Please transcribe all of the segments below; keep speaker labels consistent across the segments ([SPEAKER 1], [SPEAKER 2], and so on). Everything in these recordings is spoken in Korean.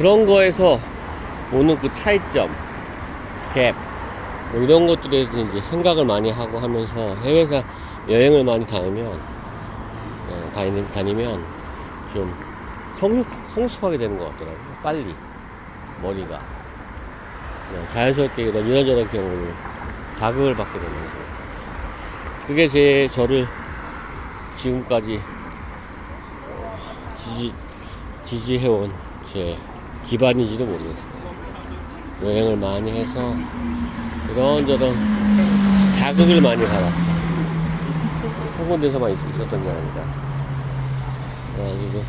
[SPEAKER 1] 그런 거에서 오는 그 차이점, 갭, 뭐 이런 것들에 대해서 이제 생각을 많이 하고 하면서 해외에서 여행을 많이 다니면, 어, 다니, 다니면 좀 성숙, 성숙하게 되는 것 같더라고요. 빨리. 머리가. 그냥 자연스럽게 이런 이런저런 경우를 자극을 받게 같아요. 그게 제, 저를 지금까지 어, 지지, 지지해온 제 기반인지도 모르겠어요. 여행을 많이 해서 이런저런 자극을 많이 받았어. 한 군데서만 있- 있었던 게 아니라. 그래가지고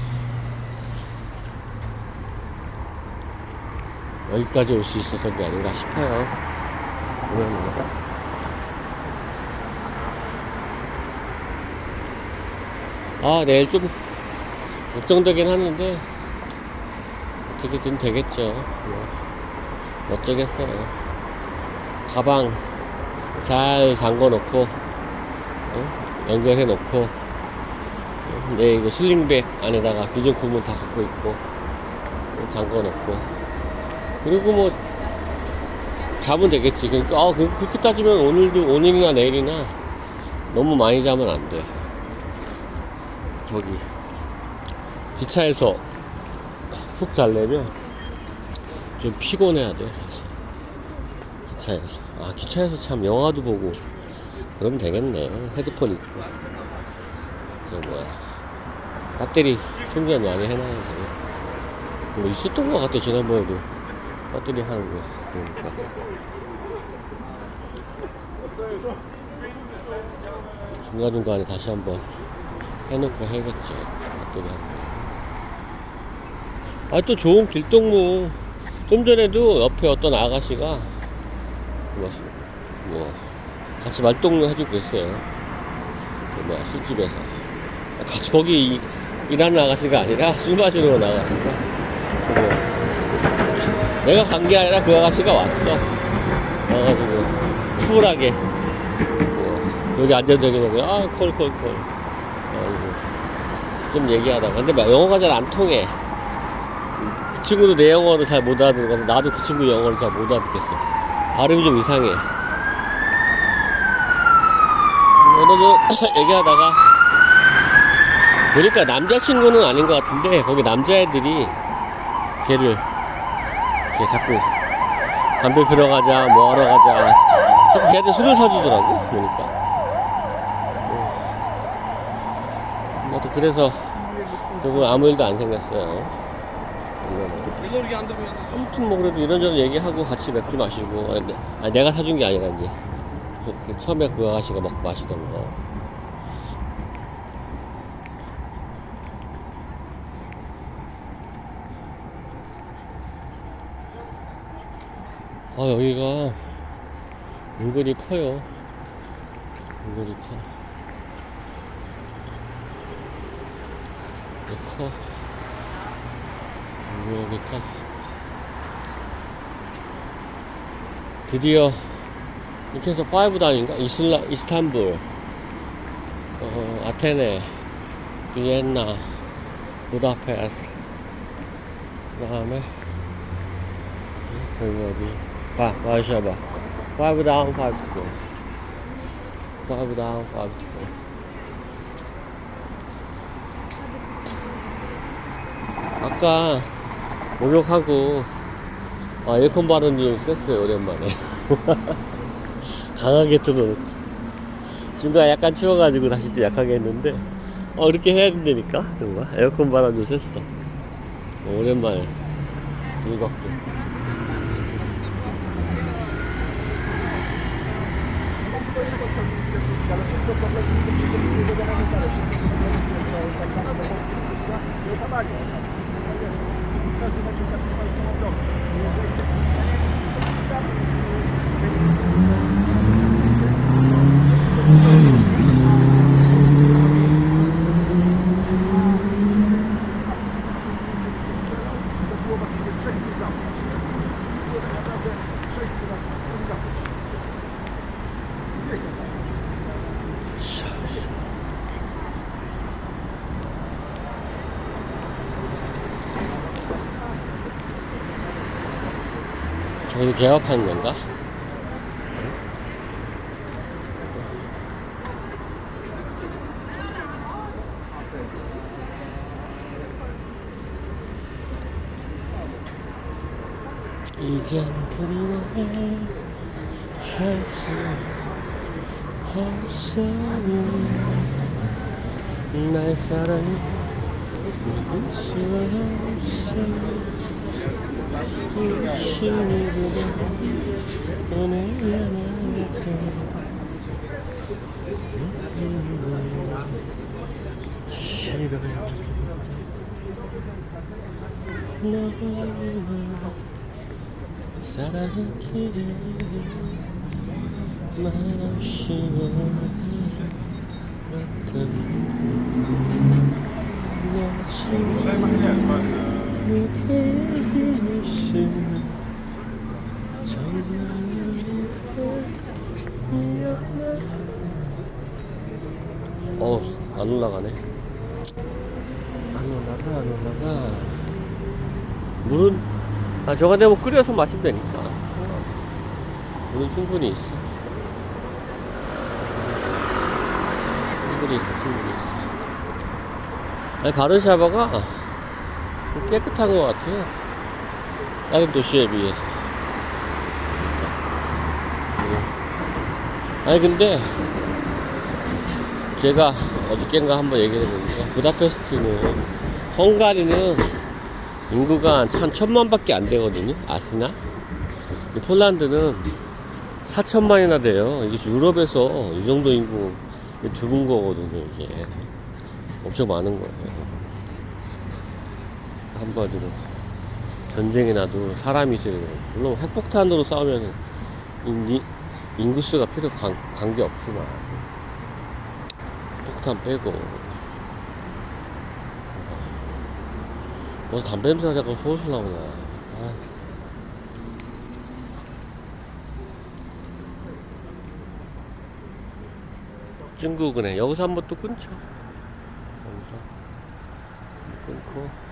[SPEAKER 1] 여기까지 올 수 있었던 게 아닌가 싶어요. 보면은. 아, 내일 좀 걱정되긴 하는데 어떻게 든 되겠죠. 뭐, 어쩌겠어요. 가방 잘 잠궈 놓고 어? 연결해 놓고 어? 내 이거 슬링백 안에다가 기존 구문 다 갖고 있고 어, 잠궈 놓고 그리고 뭐 자면 되겠지. 그러니까 아, 그- 그렇게 따지면 오늘도 오늘이나 내일이나 너무 많이 자면 안 돼. 저기 기차에서 푹 잘려면 좀 피곤해야 돼 사실. 기차에서. 아 기차에서 참 영화도 보고 그러면 되겠네. 헤드폰 있고. 저 뭐야. 배터리 충전 많이 해놔야지. 뭐 있었던 것 같아 지난번에도. 배터리 하는 거 보니까. 중간중간에 다시 한번 해놓고 해야겠죠. 배터리 한 번. 아, 또 좋은 길동무. 좀 전에도 옆에 어떤 아가씨가, 뭐, 뭐 같이 말동무 해주고 그랬어요. 그 뭐야, 술집에서. 같이 거기 이- 일하는 아가씨가 아니라 술 마시러 온 아가씨가. 그거 내가 간 게 아니라 그 아가씨가 왔어. 와가지고, 쿨하게. 뭐, 여기 앉아도 되겠냐고. 아, 콜, 콜, 콜. 아이고, 좀 얘기하다가 근데 막 영어가 잘 안 통해 그 친구도 내 영어를 잘 못 알아듣고 나도 그 친구 영어를 잘 못 알아듣겠어. 발음이 좀 이상해. 그래도 얘기하다가 보니까 남자친구는 아닌 것 같은데 거기 남자애들이 걔를 걔 자꾸 담배 피러 가자 뭐 하러 가자. 자꾸 걔한테 술을 사주더라고 보니까. 나도 그래서 그분 아무 일도 안 생겼어요. 이거는. 아무튼 뭐 그래도 이런저런 얘기하고 같이 맥주 마시고 아, 내가 사준 게 아니라 이제 그, 그 처음에 그 아가씨가 먹고 마시던 거. 아 여기가 은근히 커요. 은근히 커. 커. 여기 커. 드디어 이렇게 해서 파이브 단인가? 이슬라, 이스탄불, 어, 아테네, 비엔나, 부다페스트, 그 다음에 여기? 봐, 와이샤바. 파이브 다운, 파이브 투고. 파이브 다운, 파이브 투고. 아까 목욕하고 아, 에어컨 바람 좀 쐈어요 오랜만에. 강하게 틀어놓고 중간에 약간 추워가지고 다시 좀 약하게 했는데 어 이렇게 해야 된다니까 정말. 에어컨 바람 좀 쐈어. 오랜만에. 즐겁게. 네, Thank you. 저기 개업하는 건가? 이젠 그리워해 할수 없어 나의 사랑이 믿을 수 없어 신 이보다 오늘 나왔다 싫어 너를 사랑하기에 말없이 어, 안 올라가네. 안 올라가, 안 올라가. 물은, 아, 저거 내뭐 끓여서 마시면 되니까. 물은 충분히 있어. 충분히 있어, 충분히 있어. 아니, 바르샤바가 깨끗한 것 같아요. 다른 도시에 비해서. 아니, 근데, 제가 어저께인가 한번 얘기를 해보니까, 부다페스트는, 헝가리는 인구가 한 천만 밖에 안 되거든요. 아시나? 이 폴란드는 4천만이나 돼요. 이게 유럽에서 이 정도 인구 드문 거거든요, 이게. 엄청 많은 거예요. 한마디로. 전쟁이 나도 사람이 돼요. 물론 핵폭탄으로 싸우면 인, 인구수가 필요 관, 관계 없지만. 폭탄 빼고. 뭐 담배 냄새가 자꾸 솔솔 나오냐. 아. 중국은행 여기서 한번 또 끊죠. 여기서 끊고